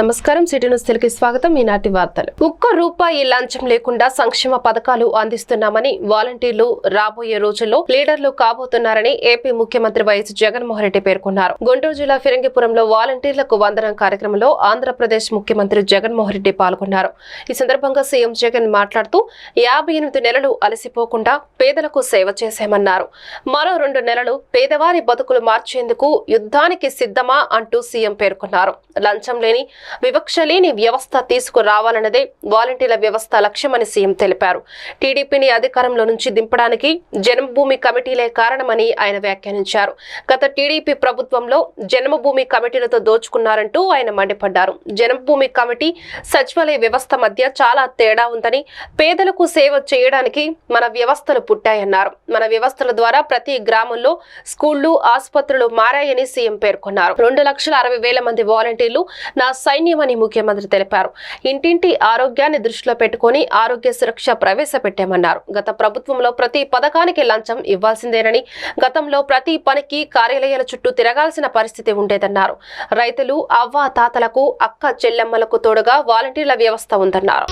నమస్కారం. City news Telugu స్వాగతం. ఈనాటి వార్తలు. ఒక్క రూపాయి లంచం లేకుండా సంక్షేమ పథకాలు అందిస్తున్నామని వాలంటీర్లు రాబోయే రోజుల్లో లీడర్లు కాబోతున్నారని ఏపీ ముఖ్యమంత్రి వైఎస్ జగన్మోహన్ రెడ్డి పేర్కొన్నారు. గుంటూరు జిల్లా ఫిరంగిపురంలో వాలంటీర్లకు వందనం కార్యక్రమంలో ఆంధ్రప్రదేశ్ ముఖ్యమంత్రి జగన్మోహన్ రెడ్డి పాల్గొన్నారు. ఈ సందర్భంగా సీఎం జగన్ మాట్లాడుతూ యాభై ఎనిమిది నెలలు అలసిపోకుండా పేదలకు సేవ చేశామన్నారు మరో రెండు నెలలు పేదవారి బతుకులు మార్చేందుకు యుద్ధానికి సిద్ధమా అంటూ సీఎం పేర్కొన్నారు. లంచం లేని వివక్ష లేని వ్యవస్థ తీసుకురావాలన్నదే వాలంటీర్ల వ్యవస్థ లక్ష్యమని సీఎం తెలిపారు. టీడీపీని అధికారంలో నుంచి దింపడానికి జన్మభూమి కమిటీలే కారణమని ఆయన వ్యాఖ్యానించారు. గత టీడీపీ ప్రభుత్వంలో జన్మభూమి కమిటీలతో దోచుకున్నారంటూ ఆయన మండిపడ్డారు. జన్మభూమి కమిటీ సచివాలయ వ్యవస్థ మధ్య చాలా తేడా ఉందని పేదలకు సేవ చేయడానికి మన వ్యవస్థలు పుట్టాయన్నారు. మన వ్యవస్థల ద్వారా ప్రతి గ్రామంలో స్కూళ్ళు ఆసుపత్రులు మారాయని సీఎం పేర్కొన్నారు. రెండు లక్షల అరవై వేల మంది వాలంటీర్లు నా సైన్యమని ముఖ్యమంత్రి తెలిపారు. ఇంటింటి ఆరోగ్యాన్ని దృష్టిలో పెట్టుకుని ఆరోగ్య సురక్ష ప్రవేశపెట్టామన్నారు. గత ప్రభుత్వంలో ప్రతి పథకానికి లంచం ఇవ్వాల్సిందేనని గతంలో ప్రతి పనికి కార్యాలయాల చుట్టూ తిరగాల్సిన పరిస్థితి ఉండేదన్నారు. రైతులు అవ్వ తాతలకు అక్క చెల్లెమ్మలకు తోడుగా వాలంటీర్ల వ్యవస్థ ఉందన్నారు.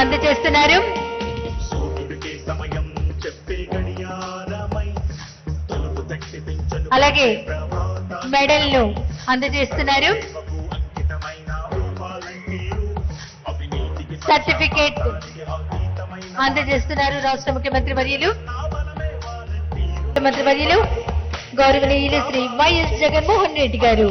అందజేస్తున్నారు. అలాగే మెడల్ను అందజేస్తున్నారు. సర్టిఫికేట్ అందజేస్తున్నారు రాష్ట్ర ముఖ్యమంత్రి వర్యులు. ముఖ్యమంత్రి వర్యులు గౌరవనీయులు శ్రీ వైఎస్ జగన్మోహన్ రెడ్డి గారు.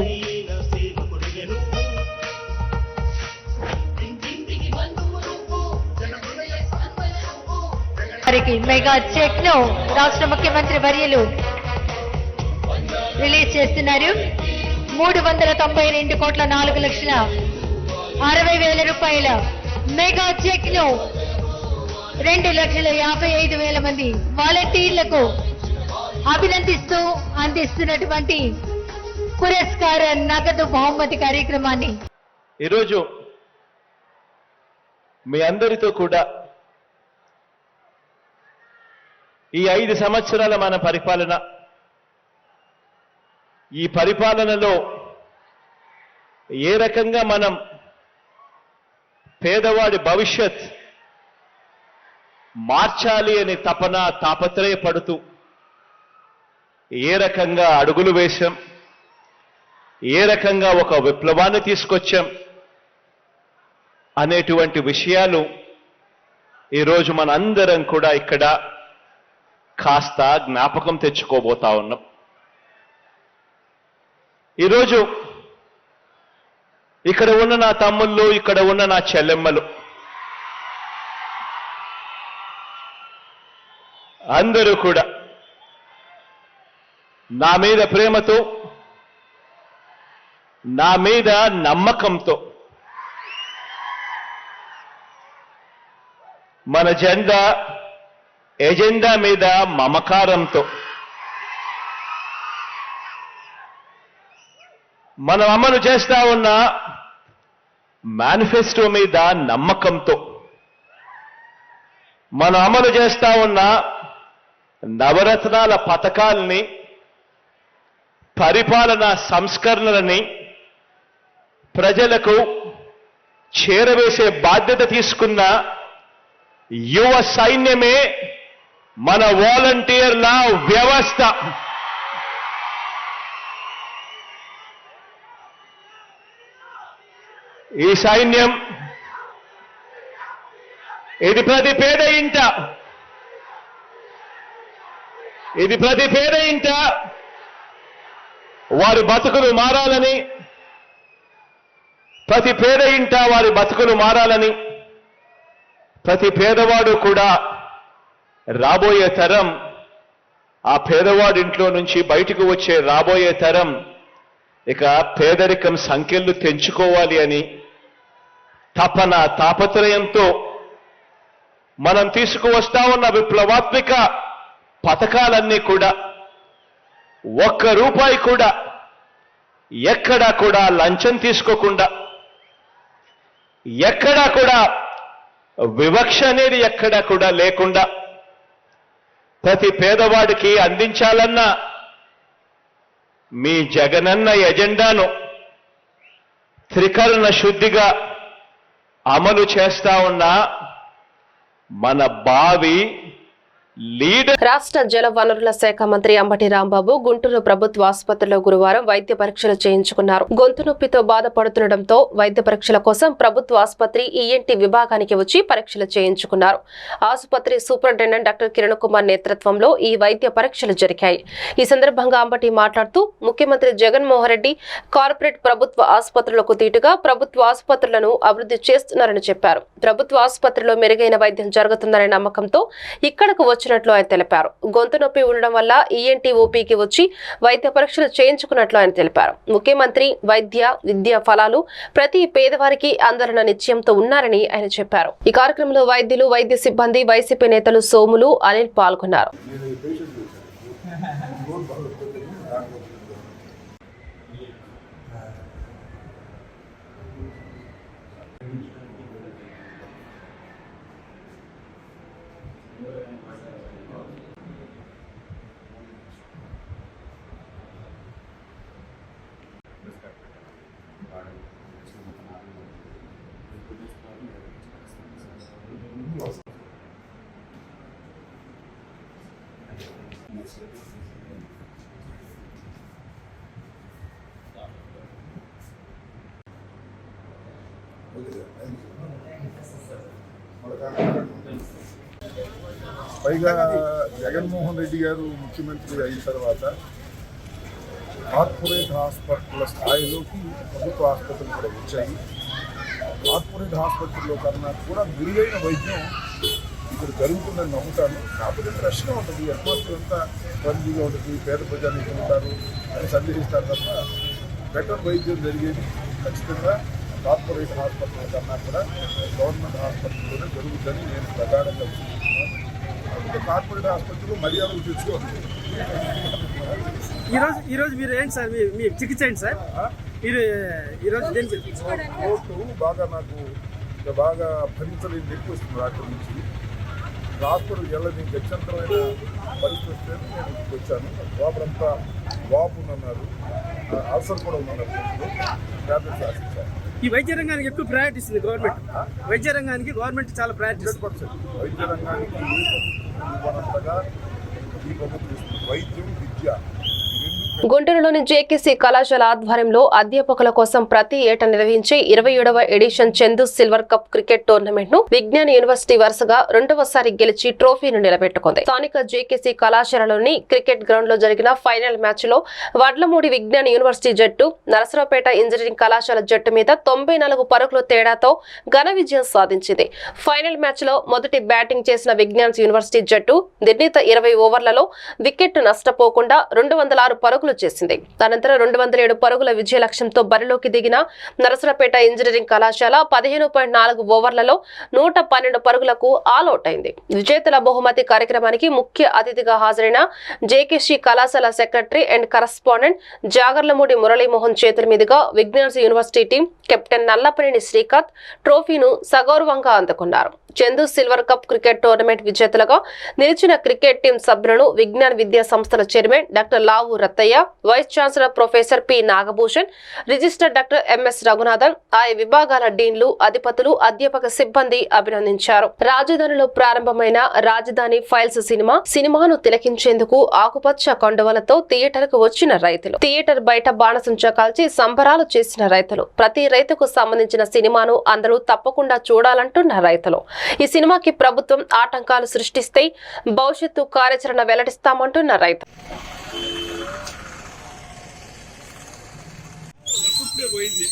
వారికి మెగా చెక్ను రాష్ట్ర ముఖ్యమంత్రి వర్యులు రిలీజ్ చేస్తున్నారు. మూడు వందల తొంభై రెండు కోట్ల నాలుగు లక్షల అరవై వేల రూపాయల మెగా చెక్ను రెండు లక్షల యాభై ఐదు వేల మంది వాలంటీర్లకు అభినందిస్తూ అందిస్తున్నటువంటి పురస్కార నగదు బహుమతి కార్యక్రమాన్ని. ఈరోజు మీ అందరితో కూడా ఈ ఐదు సంవత్సరాల మన పరిపాలన ఈ పరిపాలనలో ఏ రకంగా మనం పేదవాడి భవిష్యత్ మార్చాలి అని తపన తాపత్రయపడుతూ ఏ రకంగా అడుగులు వేశాం ఏ రకంగా ఒక విప్లవాన్ని తీసుకొచ్చాం అనేటువంటి విషయాలు ఈరోజు మనందరం కూడా ఇక్కడ కాస్త జ్ఞాపకం తెచ్చుకోబోతా ఉన్నాం. ఈరోజు ఇక్కడ ఉన్న నా తమ్ముళ్ళు ఇక్కడ ఉన్న నా చెల్లెమ్మలు. అందరూ కూడా నా మీద ప్రేమతో నా మీద నమ్మకంతో మన జెండా ఎజెండా మీద మమకారంతో మనం అమలు చేస్తా ఉన్న మేనిఫెస్టో మీద నమ్మకంతో మనం అమలు చేస్తా ఉన్న నవరత్నాల పథకాల్ని పరిపాలన సంస్కరణలని ప్రజలకు చేరవేసే బాధ్యత తీసుకున్న యువ సైన్యమే మన వాలంటీర్ల వ్యవస్థ. ఈ సైన్యం ఇది ప్రతి పేద ఇంట. ఇది ప్రతి పేద ఇంట. వారి బతుకులు మారాలని ప్రతి పేద ఇంట వారి బతుకులు మారాలని ప్రతి పేదవాడు కూడా రాబోయే తరం ఆ పేదవాడి ఇంట్లో నుంచి బయటకు వచ్చే రాబోయే తరం ఇక పేదరికం సంఖ్యలు తెంచుకోవాలి అని తపన తాపత్రయంతో మనం తీసుకువస్తా ఉన్న విప్లవాత్మిక పథకాలన్నీ కూడా ఒక్క రూపాయి కూడా ఎక్కడా కూడా లంచం తీసుకోకుండా ఎక్కడా కూడా వివక్ష అనేది ఎక్కడా కూడా లేకుండా ప్రతి పేదవాడికి అందించాలన్న మీ జగనన్న ఎజెండాను త్రికరణ శుద్ధిగా అమలు చేస్తా ఉన్న మన బావి రాష్ట్ర జల వనరుల శాఖ మంత్రి అంబటి రాంబాబు గుంటూరు ప్రభుత్వ ఆసుపత్రిలో గురువారం వైద్య పరీక్షలు చేయించుకున్నారు. గొంతు నొప్పితో బాధపడుతుండటంతో వైద్య పరీక్షల కోసం ప్రభుత్వ ఆసుపత్రి ఈఎన్టీ విభాగానికి వచ్చి పరీక్షలు చేయించుకున్నారు. ఆసుపత్రి సూపరింటెండెంట్ డాక్టర్ కిరణ్ కుమార్ నేతృత్వంలో ఈ వైద్య పరీక్షలు జరిగాయి. ఈ సందర్భంగా అంబటి మాట్లాడుతూ ముఖ్యమంత్రి జగన్మోహన్ రెడ్డి కార్పొరేట్ ప్రభుత్వ ఆసుపత్రులకు దీటుగా ప్రభుత్వ ఆసుపత్రులను అభివృద్ధి చేస్తున్నారని చెప్పారు. ప్రభుత్వ ఆసుపత్రిలో మెరుగైన వైద్యం జరుగుతుందనే నమ్మకంతో ఇక్కడకు వచ్చి వచ్చినట్లు ఆయన తెలిపారు. గొంతు నొప్పి ఉండడం వల్ల ఈఎన్టీ ఓపీకి వచ్చి వైద్య పరీక్షలు చేయించుకున్నట్లు ఆయన తెలిపారు. ముఖ్యమంత్రి వైద్య విద్య ఫలాలు ప్రతి పేదవారికి అందరన్న నిశ్చయంతో ఉన్నారని ఆయన చెప్పారు. ఈ కార్యక్రమంలో వైద్యులు వైద్య సిబ్బంది వైసీపీ నేతలు సోములు అనిల్ పాల్గొన్నారు. పైగా జగన్మోహన్ రెడ్డి గారు ముఖ్యమంత్రి అయిన తర్వాత కార్పొరేట్ హాస్పిటల్ స్థాయిలోకి ప్రభుత్వ ఆసుపత్రులు కూడా వచ్చాయి. కార్పొరేట్ హాస్పిటల్లో కన్నా కూడా మెరుగైన వైద్యం ఇక్కడ జరుగుతుందని నమ్ముతాను కాకపోతే ఫ్రెష్గా ఉంటుంది. అట్మాస్ఫియర్ అంతా బందీగా ఉంటుంది పేద ప్రజానికి ఉంటారు అని సందేహిస్తారు తప్ప బెటర్ వైద్యం జరిగేది ఖచ్చితంగా కార్పొరేట్ హాస్పిటల్ కన్నా కూడా గవర్నమెంట్ హాస్పిటల్లోనే జరుగుతుందని నేను విశ్వసిస్తున్నాను. అందుకే కార్పొరేట్ ఆసుపత్రులు మర్యాదలు తెచ్చుకోవాలి ఈ రోజు ఈ రోజు మీరు ఏంటి సార్? మీ చికిత్స ఏంటి సార్? మీరు ఈ రోజు దేనికి కోర్టు బాగా నాకు ఇంకా బాగా భరించలేని నొప్పి వస్తుంది డాక్టర్ నుంచి. హాస్పిటల్ వెళ్ళని గత్యంతరమైన పరిస్థితి వస్తే నేను ఇక్కడికి వచ్చాను. లోపలంతా వాపు ఉందన్నారు. అల్సర్ కూడా ఉందన్నారు. ట్యాబ్లెట్స్ ఈ వైద్య రంగానికి ఎక్కువ ప్రయారిటీ ఇస్తుంది గవర్నమెంట్ వైద్య రంగానికి గవర్నమెంట్ చాలా ప్రయారిటీ వైద్య రంగానికి ఈ ప్రభుత్వం వైద్యం విద్య. గుంటూరులోని జేకేసీ కళాశాల ఆధ్వర్యంలో అధ్యాపకుల కోసం ప్రతి ఏటా నిర్వహించే ఇరవై ఏడవ edition Chandu silver cup cricket టోర్నమెంట్ను Vignan university వరుసగా రెండవసారి గెలిచి ట్రోఫీని నిలబెట్టుకుంది. స్థానిక జేకేసీ కళాశాలలోని క్రికెట్ గ్రౌండ్లో జరిగిన ఫైనల్ మ్యాచ్లో వడ్లమూడి విజ్ఞాన్ యూనివర్సిటీ జట్టు నరసరావుపేట ఇంజనీరింగ్ కళాశాల జట్టు మీద తొంభై నాలుగు పరుగుల తేడాతో ఘన విజయం సాధించింది. ఫైనల్ మ్యాచ్లో మొదటి బ్యాటింగ్ చేసిన విజ్ఞాన్ యూనివర్సిటీ జట్టు నిర్ణీత ఇరవై ఓవర్లలో వికెట్ నష్టపోకుండా రెండు వందల ఆరు పరుగులు చేసింది. అనంతరం రెండు వందల ఏడు పరుగుల విజయ లక్ష్యంతో బరిలోకి దిగిన నరసరపేట ఇంజనీరింగ్ కళాశాల పదిహేను పాయింట్ నాలుగు ఓవర్లలో నూట పన్నెండు పరుగులకు ఆల్అౌట్ అయింది విజేతల బహుమతి కార్యక్రమానికి ముఖ్య అతిథిగా హాజరైన జేకేసీ కళాశాల secretary and correspondent Jagarlamudi Muralimohan చేతుల మీదుగా Vignan's university team captain Nallapaneni Srikanth ట్రోఫీను సగౌరవంగా అందుకున్నారు. Chandu silver cup cricket tournament విజేతలుగా నిలిచిన క్రికెట్ టీం సభ్యులను విజ్ఞాన్ విద్యా సంస్థల chairman doctor Lavu Rathaiah vice chancellor professor P. Nagabhushan register doctor MS Raghunathan ఆయా విభాగాల డీన్లు అధిపతులు అధ్యాపక సిబ్బంది అభినందించారు. రాజధానిలో ప్రారంభమైన రాజధాని ఫైల్స్ సినిమా సినిమాను తిలకించేందుకు ఆకుపచ్చ కొండవలతో థియేటర్ వచ్చిన రైతులు. థియేటర్ బయట బాణసంచా కాల్చి సంబరాలు చేసిన రైతులు. ప్రతి రైతుకు సంబంధించిన సినిమాను అందరూ తప్పకుండా చూడాలంటున్న రైతులు. ఈ సినిమాకి ప్రభుత్వం ఆటంకాలు సృష్టిస్తే భవిష్యత్తు కార్యాచరణ వెల్లడిస్తామంటున్న రైతు పోయింది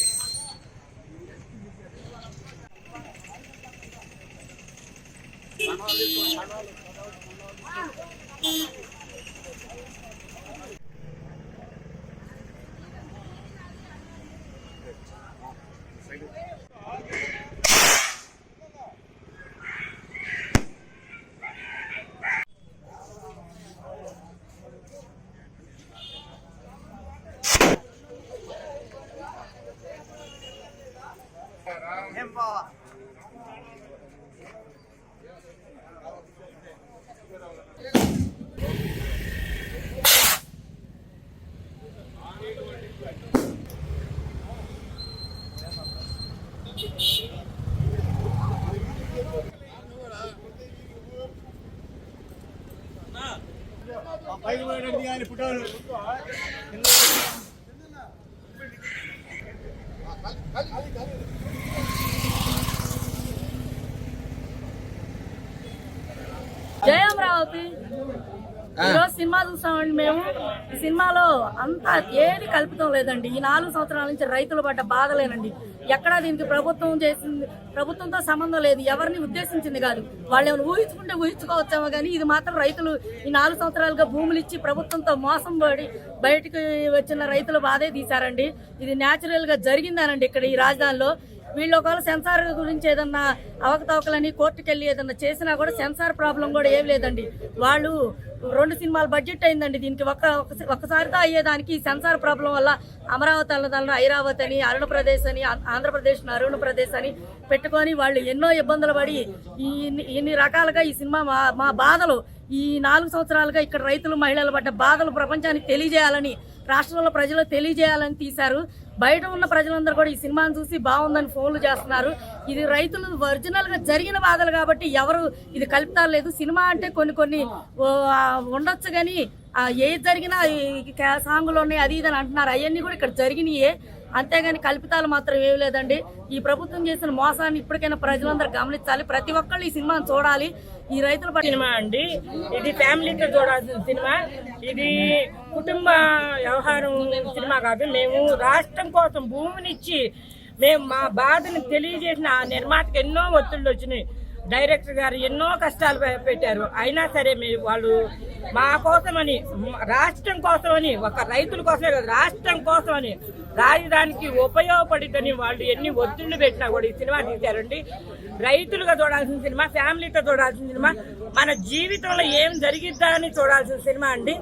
జయ అమరావతి ఈరోజు సినిమా చూసామండి మేము. సినిమాలో అంతా ఏది కల్పితం లేదండి. ఈ నాలుగు సంవత్సరాల నుంచి రైతులు పడ్డ బాధలేనండి. ఎక్కడా దీనికి ప్రభుత్వం చేసింది ప్రభుత్వంతో సంబంధం లేదు. ఎవరిని ఉద్దేశించింది కాదు. వాళ్ళు ఏమైనా ఊహించుకుంటే ఊహించుకోవచ్చేమో కానీ ఇది మాత్రం రైతులు ఈ నాలుగు సంవత్సరాలుగా భూములు ఇచ్చి ప్రభుత్వంతో మోసం పడి బయటకు వచ్చిన రైతుల బాధే తీశారండి. ఇది న్యాచురల్గా జరిగిందనండి ఇక్కడ ఈ రాజధానిలో. వీళ్ళు ఒకవేళ సెన్సార్ గురించి ఏదన్నా అవకతవకలని కోర్టుకు వెళ్ళి ఏదన్నా చేసినా కూడా సెన్సార్ ప్రాబ్లం కూడా ఏం లేదండి. వాళ్ళు రెండు సినిమాలు బడ్జెట్ అయిందండి. దీనికి ఒక్క ఒకసారితో అయ్యేదానికి సెన్సార్ ప్రాబ్లం వల్ల అమరావతి అన్నదాలను ఐరావతి అని అరుణప్రదేశ్ అని ఆ- ఆంధ్రప్రదేశ్ అరుణప్రదేశ్ అని పెట్టుకొని వాళ్ళు ఎన్నో ఇబ్బందులు పడి ఈ ఇన్ని- ఇన్ని రకాలుగా ఈ సినిమా మా మా బాధలు ఈ నాలుగు సంవత్సరాలుగా ఇక్కడ రైతులు మహిళలు పడ్డ బాధలు ప్రపంచానికి తెలియజేయాలని రాష్ట్రంలో ప్రజలు తెలియజేయాలని తీశారు. బయట ఉన్న ప్రజలందరూ కూడా ఈ సినిమాను చూసి బాగుందని ఫోన్లు చేస్తున్నారు. ఇది రైతులు ఒరిజినల్గా జరిగిన బాధలు కాబట్టి ఎవరు ఇది కలుపుతారు లేదు. సినిమా అంటే కొన్ని కొన్ని ఉండొచ్చు కానీ ఏది జరిగినా సాంగులు ఉన్నాయి అది ఇది అని అంటున్నారు. అవన్నీ కూడా ఇక్కడ జరిగినాయే. అంతేగాని కల్పితాలు మాత్రం ఏమి లేదండి. ఈ ప్రభుత్వం చేసిన మోసాన్ని ఇప్పటికైనా ప్రజలందరూ గమనించాలి. ప్రతి ఒక్కళ్ళు ఈ సినిమాను చూడాలి. ఈ రైతుల పట్ల సినిమా అండి. ఇది ఫ్యామిలీతో చూడాల్సిన సినిమా. ఇది కుటుంబ వ్యవహారం సినిమా కాదు. మేము రాష్ట్రం కోసం భూమినిచ్చి మేము మా బాధను తెలియజేసిన ఆ నిర్మాతకు ఎన్నో ఒత్తిళ్ళు వచ్చినాయి. డైరెక్టర్ గారు ఎన్నో కష్టాలు పెట్టారు. అయినా సరే మీరు వాళ్ళు మా కోసమని రాష్ట్రం కోసమని ఒక రైతుల కోసమే కాదు రాష్ట్రం కోసమని రాజధానికి ఉపయోగపడిద్దని వాళ్ళు ఎన్ని ఒత్తిళ్ళు పెట్టినా కూడా ఈ సినిమా తీశారండి. రైతులుగా చూడాల్సిన సినిమా ఫ్యామిలీతో చూడాల్సిన సినిమా మన జీవితంలో ఏం జరిగిద్దా అని చూడాల్సిన సినిమా అండి.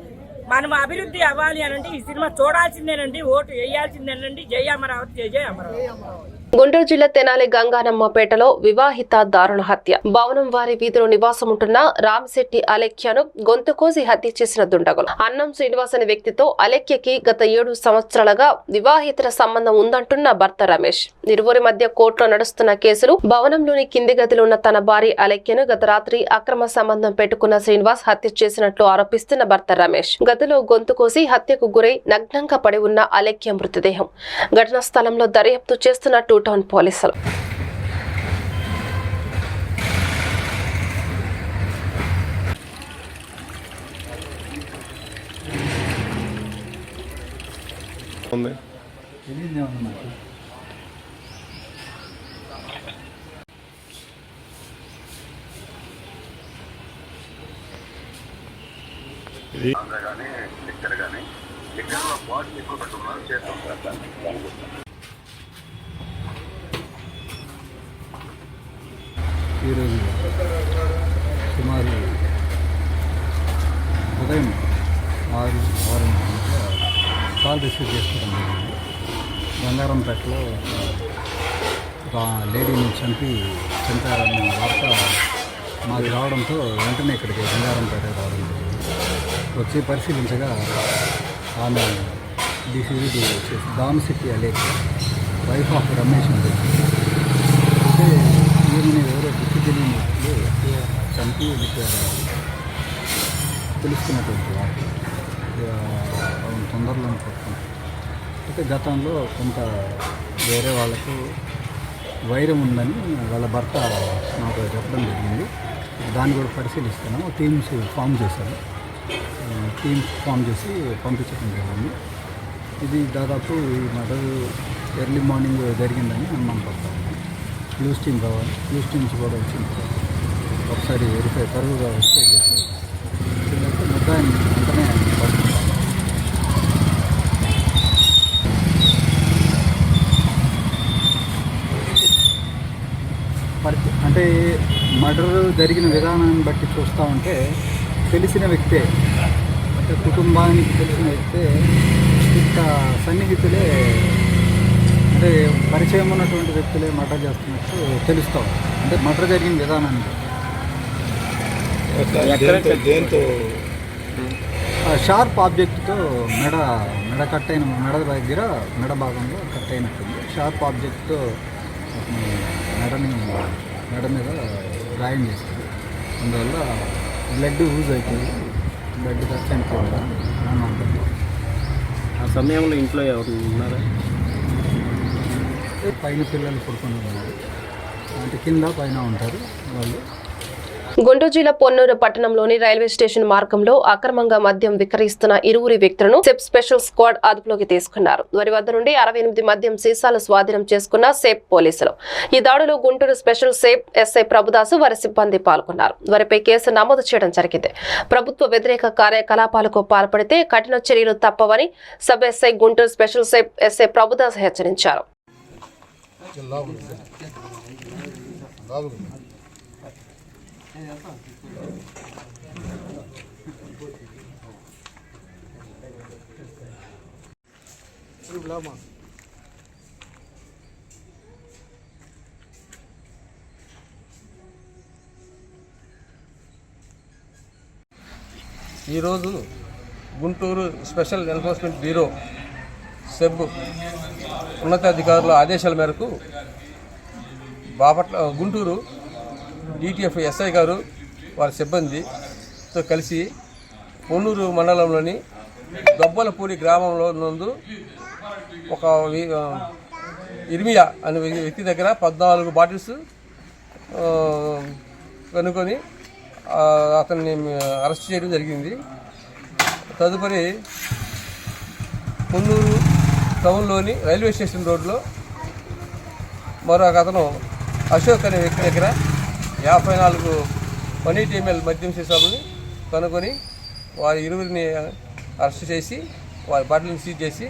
మనం అభివృద్ధి అవ్వాలి అని అంటే ఈ సినిమా చూడాల్సిందేనండి ఓటు వేయాల్సిందేనండి. జై అమరావతి జై జై అమరావతి. గుంటూరు జిల్లా తెనాలి గంగానమ్మపేటలో వివాహిత దారుణ హత్య. భవనం వారి వీధిలో నివాసం ఉంటున్న రామశెట్టి అలెక్యను గొంతు కోసి హత్య చేసిన దుండగులు. అన్నం శ్రీనివాస్ అనే వ్యక్తితో అలెక్యకి గత ఏడు సంవత్సరాలుగా వివాహితర సంబంధం ఉందంటున్న భర్త రమేష్. ఇరువురి మధ్య కోర్టులో నడుస్తున్న కేసులు భవనంలోని కింది గదిలో ఉన్న తన భార్య అలెక్యను గత రాత్రి అక్రమ సంబంధం పెట్టుకున్న శ్రీనివాస్ హత్య చేసినట్లు ఆరోపిస్తున్న భర్త రమేష్. గదిలో గొంతు కోసి హత్యకు గురై నగ్నంగా పడి ఉన్న అలెఖ్య మృతదేహం. ఘటనా స్థలంలో దర్యాప్తు చేస్తున్నట్టు టౌన్ పోలీసులు. ఉంది. కానీ లిక్కర్ కానీ లిక్కర్లో బాటిల్ ఎక్కువ పెట్టుకున్నారు చేస్తాం సార్ దానికి ఈరోజు సుమారు ఉదయం ఆరు ఆరు మధ్య కాల్ రిసీవ్ చేసుకోవడం జరిగింది. బంగారంపేటలో ఒక లేడీని చంపి చంపారన్న వార్త మాది రావడంతో వెంటనే ఇక్కడికి బంగారంపేట రావడం వచ్చి పరిశీలించగా ఆమె డిసివిడి వచ్చేసి డామ్ సిటీ అలే వైఫ్ ఆఫ్ రమేష్ అంటే అయితే ఈమెని ఎవరో గుర్తు తెలియని చంపి తెలుసుకున్నటువంటి వార్త. తొందరలో ఆమెను అయితే గతంలో కొంత వేరే వాళ్ళకు వైరం ఉందని వాళ్ళ భర్త నాకు చెప్పడం జరిగింది. దాన్ని కూడా పరిశీలిస్తున్నాము. టీమ్స్ ఫామ్ చేశారు. టీమ్స్ ఫామ్ చేసి పంపించడం జరిగింది. ఇది దాదాపు ఈ మర్డర్ ఎర్లీ మార్నింగ్ జరిగిందని అనుమానపడతాము న్యూస్ టీమ్ కావాలి న్యూస్ టీమ్స్ కూడా వచ్చింది ఒకసారి వెరిఫై తరువుగా వెరిఫై చేసి వీళ్ళైతే ముద్దాయిని వెంటనే పట్టుకుంటాము పరిస్థితి అంటే మర్డర్ జరిగిన విధానాన్ని బట్టి చూస్తూ ఉంటే తెలిసిన వ్యక్తే అంటే కుటుంబానికి తెలిసిన వ్యక్తే ఇంత సన్నిహితులే అంటే పరిచయం ఉన్నటువంటి వ్యక్తులే మర్డర్ చేస్తున్నట్టు తెలుస్తూ. అంటే మర్డర్ జరిగిన విధానాన్ని. షార్ప్ ఆబ్జెక్ట్తో మెడ మెడ కట్ అయిన మెడ దగ్గర మెడ భాగంలో కట్ అయినట్టుంది. షార్ప్ ఆబ్జెక్ట్తో మెడని మెడ మీద గాయం చేశారు. అందువల్ల బ్లడ్ యూజ్ అయిపోయి బ్లడ్ ఖర్చు చనిపోయింది అని ఆ సమయంలో ఇంట్లో ఎవరు ఉన్నారా? పైన పిల్లలు పడుకొని ఉన్నారు అంటే కింద పైన ఉంటారు వాళ్ళు. గుంటూరు జిల్లా పొన్నూరు పట్టణంలోని రైల్వే స్టేషన్ మార్గంలో అక్రమంగా మద్యం విక్రయిస్తున్న ఇరువురి వ్యక్తులను సెప్ స్పెషల్ స్క్వాడ్ అదుపులోకి తీసుకున్నారు. వారి వద్ద నుండి అరవై ఎనిమిది మద్యం సీసాలు స్వాధీనం చేసుకున్న సేప్ పోలీసులు. ఈ దాడిలో గుంటూరు స్పెషల్ సేప్ ఎస్ఐ ప్రభుదాసు వారి సిబ్బంది పాల్గొన్నారు. వారిపై కేసు నమోదు చేయడం జరిగింది. ప్రభుత్వ వ్యతిరేక కార్యకలాపాలకు పాల్పడితే కఠిన చర్యలు తప్పవని sub SI Guntur special సేప్ SI Prabhudas హెచ్చరించారు. ఈరోజు Guntur special enforcement bureau SEB ఉన్నతాధికారుల ఆదేశాల మేరకు బాపట్ల గుంటూరు డిటిఎఫ్ ఎస్ఐ గారు వారి సిబ్బందితో కలిసి పొన్నూరు మండలంలోని దొబ్బలపూడి గ్రామంలో నందు ఒక ఇర్మియా అనే వ్యక్తి దగ్గర పద్నాలుగు బాటిల్స్ కనుకొని కనుక్కొని అతన్ని అరెస్ట్ చేయడం జరిగింది. తదుపరి పొన్నూరు టౌన్లోని రైల్వే స్టేషన్ రోడ్లో మరొక అతను అశోక్ అనే వ్యక్తి దగ్గర యాభై నాలుగు వన్ ఎంఎల్ మద్యం సీసాలని కనుక్కొని వారి ఇరువురిని అరెస్ట్ చేసి వారి బాటిల్ని సీజ్ చేసి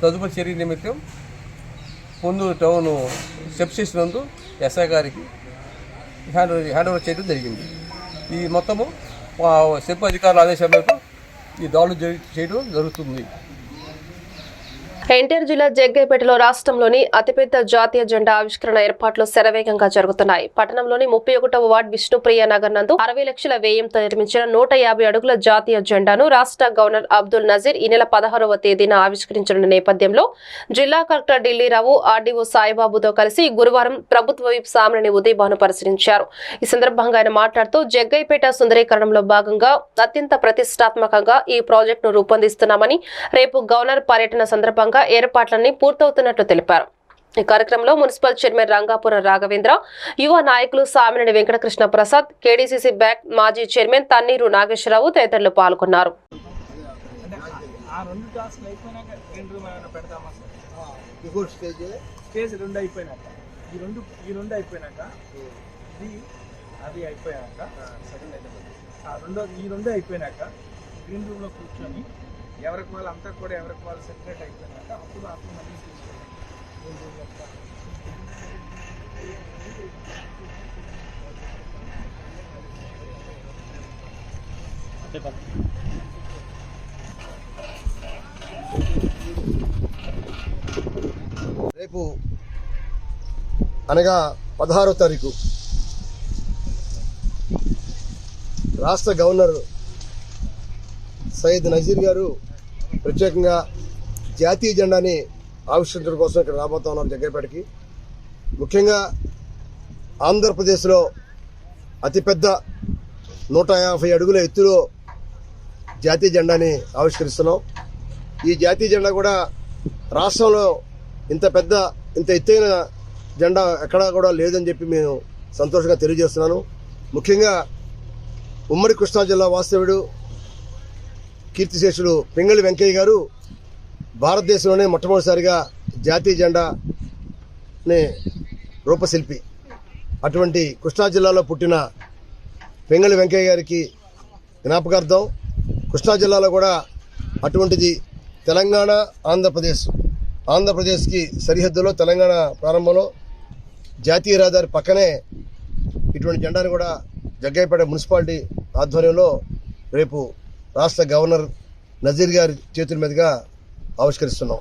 తదుపరి చర్య నిమిత్తం పొందూరు టౌన్ సెప్ నందు ఎస్ఐ గారికి హ్యాండ్ హ్యాండ్ ఓవర్ చేయడం జరిగింది. ఈ మొత్తము సెప్ అధికారుల ఆదేశాల మేరకు ఈ దాడులు చేయడం జరుగుతుంది. ఎన్టీఆర్ జిల్లా జగ్గైపేటలో రాష్ట్రంలోని అతిపెద్ద జాతీయ జెండా ఆవిష్కరణ ఏర్పాట్లు శరవేగంగా జరుగుతున్నాయి. పట్టణంలోని ముప్పై ఒకటవ వార్డు విష్ణుప్రియ నగర్ నందు అరవై లక్షల వ్యయంతో నిర్మించిన నూట యాభై అడుగుల జాతీయ జెండాను రాష్ట్ర గవర్నర్ అబ్దుల్ నజీర్ ఈ నెల పదహారవ తేదీన ఆవిష్కరించనున్న నేపథ్యంలో జిల్లా కలెక్టర్ ఢిల్లీరావు ఆర్డీఓ సాయిబాబుతో కలిసి గురువారం ప్రభుత్వ విప్ సామిని ఉదయభాను పరిశీలించారు. ఈ సందర్భంగా ఆయన మాట్లాడుతూ జగ్గైపేట సుందరీకరణంలో భాగంగా అత్యంత ప్రతిష్టాత్మకంగా ఈ ప్రాజెక్టును రూపొందిస్తున్నామని రేపు గవర్నర్ పర్యటన సందర్భంగా ఏర్పాట్లన్నీ పూర్తవుతున్నట్లు తెలిపారు. ఈ కార్యక్రమంలో మున్సిపల్ చైర్మన్ రంగాపురం రాఘవేంద్ర యువ నాయకులు సామినేని వెంకటకృష్ణ ప్రసాద్ కేడీసీసీ బ్యాంక్ మాజీ చైర్మన్ తన్నీరు నాగేశ్వరరావు తదితరులు పాల్గొన్నారు. ఆ రెండు టాస్క్లు అయిపోయినాక రెండు ఏమైనా పెడతామా సార్? స్టేజ్. రెండు అయిపోయినాక ఈ రెండు ఈ రెండు అయిపోయినాక ఇది అది అయిపోయాక సెకండ్ అయిపోయింది. ఆ రెండో ఈ రెండు అయిపోయినాక గ్రీన్ రూమ్లో కూర్చొని ఎవరికి వాళ్ళు అంతా కూడా ఎవరికి వాళ్ళు సెపరేట్ అయిపోయినాక అప్పుడు అప్పుడు మళ్ళీ తీసుకెళ్ళి రేపు అనగా పదహారో తారీఖు రాష్ట్ర గవర్నర్ సయ్యద్ నజీర్ గారు ప్రత్యేకంగా జాతీయ జెండాని ఆవిష్కరించడం కోసం ఇక్కడ రాబోతా ఉన్నారు జగ్గరపేటకి. ముఖ్యంగా ఆంధ్రప్రదేశ్లో అతిపెద్ద నూట యాభై అడుగుల ఎత్తులో జాతీయ జెండాని ఆవిష్కరిస్తున్నాం. ఈ జాతీయ జెండా కూడా రాష్ట్రంలో ఇంత పెద్ద ఇంత ఎత్తైన జెండా ఎక్కడా కూడా లేదని చెప్పి మేము సంతోషంగా తెలియజేస్తున్నాను. ముఖ్యంగా ఉమ్మడి కృష్ణా జిల్లా వాస్తవ్యుడు కీర్తిశేషులు పింగళి వెంకయ్య గారు భారతదేశంలోనే మొట్టమొదటిసారిగా జాతీయ జెండాని రూపశిల్పి. అటువంటి కృష్ణా జిల్లాలో పుట్టిన పింగళి వెంకయ్య గారికి జ్ఞాపకార్థం కృష్ణా జిల్లాలో కూడా అటువంటిది తెలంగాణ ఆంధ్రప్రదేశ్. ఆంధ్రప్రదేశ్కి సరిహద్దులో తెలంగాణ ప్రారంభంలో జాతీయ రహదారి పక్కనే ఇటువంటి జెండాను కూడా జగ్గైపేట మున్సిపాలిటీ ఆధ్వర్యంలో రేపు రాష్ట్ర గవర్నర్ నజీర్ గారి చేతుల మీదుగా ఆవిష్కరిస్తున్నాం.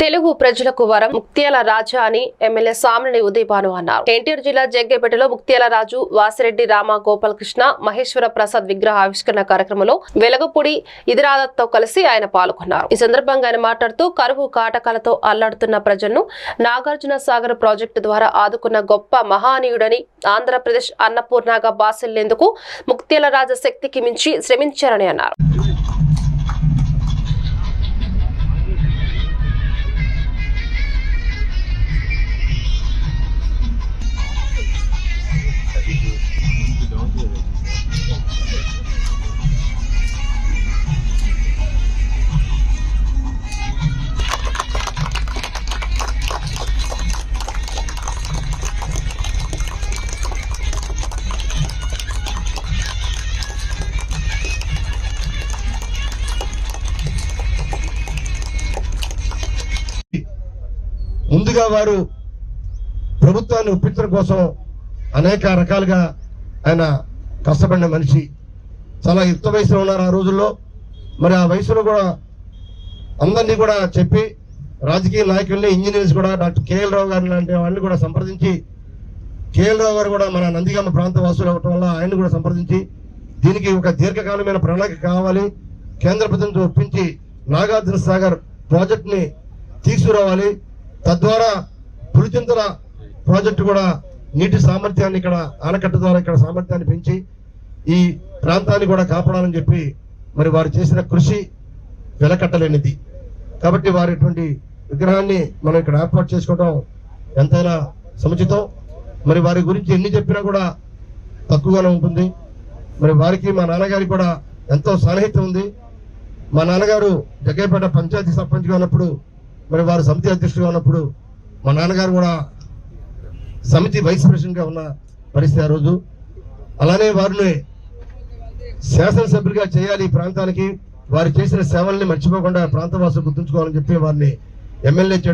తెలుగు ప్రజలకు వరం ముక్త్యాల రాజా అని ఎమ్మెల్యే సామిని ఉదయభాను అన్నారు. ఎన్టీఆర్ జిల్లా జగ్గేపేటలో ముక్త్యాల రాజు వాసిరెడ్డి రామ గోపాలకృష్ణ మహేశ్వర ప్రసాద్ విగ్రహ ఆవిష్కరణ కార్యక్రమంలో వెలగపూడి ఇదిరాదత్తో కలిసి ఆయన పాల్గొన్నారు. ఈ సందర్భంగా ఆయన మాట్లాడుతూ కరువు కాటకాలతో అల్లాడుతున్న ప్రజలను నాగార్జున సాగర్ ప్రాజెక్టు ద్వారా ఆదుకున్న గొప్ప మహానీయుడని ఆంధ్రప్రదేశ్ అన్నపూర్ణగా బాసిల్లేందుకు ముక్త్యాల రాజా శక్తికి మించి శ్రమించారని అన్నారు. ముందుగా వారు ప్రభుత్వాన్ని ఒప్పించడం కోసం అనేక రకాలుగా ఆయన కష్టపడిన మనిషి. చాలా యుక్త వయసులో ఉన్నారు ఆ రోజుల్లో. మరి ఆ వయసులో కూడా అందరినీ కూడా చెప్పి రాజకీయ నాయకుల్ని ఇంజనీర్స్ కూడా డాక్టర్ కేఎల్ రావు గారు లాంటి వాళ్ళని కూడా సంప్రదించి కేఎల్ రావు గారు కూడా మన నందిగామ ప్రాంత వాసులు అవటం వల్ల ఆయన్ని కూడా సంప్రదించి దీనికి ఒక దీర్ఘకాలమైన ప్రణాళిక కావాలి. కేంద్ర ప్రభుత్వంతో ఒప్పించి నాగార్జున సాగర్ ప్రాజెక్ట్ని తీసుకురావాలి. తద్వారా పులిచింతల ప్రాజెక్టు కూడా నీటి సామర్థ్యాన్ని ఇక్కడ ఆనకట్ట ద్వారా ఇక్కడ సామర్థ్యాన్ని పెంచి ఈ ప్రాంతాన్ని కూడా కాపాడాలని చెప్పి మరి వారు చేసిన కృషి వెలకట్టలేనిది. కాబట్టి వారిటువంటి విగ్రహాన్ని మనం ఇక్కడ ఏర్పాటు చేసుకోవడం ఎంతైనా సముచితం. మరి వారి గురించి ఎన్ని చెప్పినా కూడా తక్కువగానే ఉంటుంది. మరి వారికి మా నాన్నగారికి కూడా ఎంతో సన్నిహితం ఉంది. మా నాన్నగారు జగ్గైపేట పంచాయతీ సర్పంచ్గా ఉన్నప్పుడు మరి వారు సమితి అధ్యక్షుడిగా ఉన్నప్పుడు మా నాన్నగారు కూడా సమితి వైస్ ప్రెసిడెంట్గా ఉన్న పరిస్థితి ఆ రోజు. అలానే వారిని శాసనసభ్యులుగా చేయాలి ఈ ప్రాంతానికి. వారు చేసిన సేవల్ని మర్చిపోకుండా ప్రాంతవాసులు గుర్తుంచుకోవాలని చెప్పి వారిని ఎమ్మెల్యే